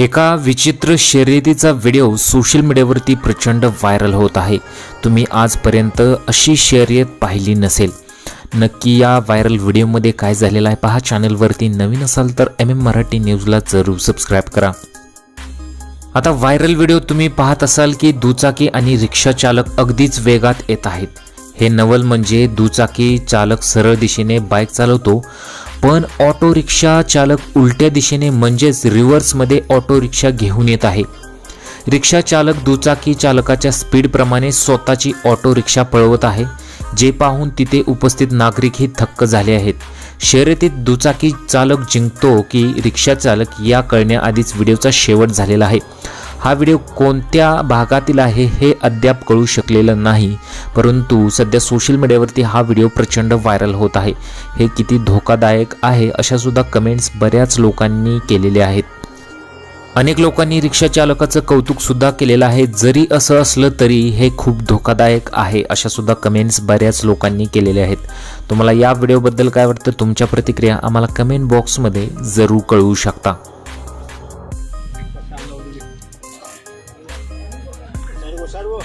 एका विचित्र शर्यतीचा video social मीडियावरती प्रचंड व्हायरल होत आहे. तुम्ही आजपर्यंत अशी शर्यत पाहिली नसेल. नक्की या व्हायरल व्हिडिओमध्ये काय झालेलं आहे पहा चॅनलवरती नवीन असाल तर एम एम मराठी न्यूजला जरूर सबस्क्राईब करा. आता व्हायरल व्हिडिओ तुम्ही पाहत असाल की दुचाकी आणि रिक्षा चालक अगदीच वेगात येत आहेत. हे नवल म्हणजे दुचाकी चालक सरळ दिशेने बाईक चालवतो. पण ऑटो रिक्षा चालक उलट्या दिशेने म्हणजेच रिव्हर्समध्ये ऑटो रिक्षा घेऊन येत आहे. रिक्षा चालक दुचाकी चालकाच्या स्पीडप्रमाणे स्वतःची ऑटो रिक्षा पळवत आहे जे पाहून तिथे उपस्थित नागरिकही थक्क झाले आहेत. शर्यतीत दुचाकी चालक जिंकतो की रिक्षा चालक या कळण्याआधीच व्हिडिओचा शेवट झालेला आहे. हा व्हिडिओ कोणत्या भागातील आहे हे अद्याप कळू शकलेलं नाही. परंतु सध्या सोशल मीडियावरती हा व्हिडिओ प्रचंड व्हायरल होत आहे. हे किती धोकादायक आहे अशासुद्धा कमेंट्स बऱ्याच लोकांनी केलेले आहेत. अनेक लोकांनी रिक्षा चालकाचं कौतुकसुद्धा केलेलं आहे. जरी असं असलं तरी हे खूप धोकादायक आहे अशासुद्धा कमेंट्स बऱ्याच लोकांनी केलेल्या आहेत. तुम्हाला या व्हिडिओबद्दल काय वाटतं? तुमच्या प्रतिक्रिया आम्हाला कमेंट बॉक्समध्ये जरूर कळवू शकता. સર્વો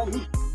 Thank you.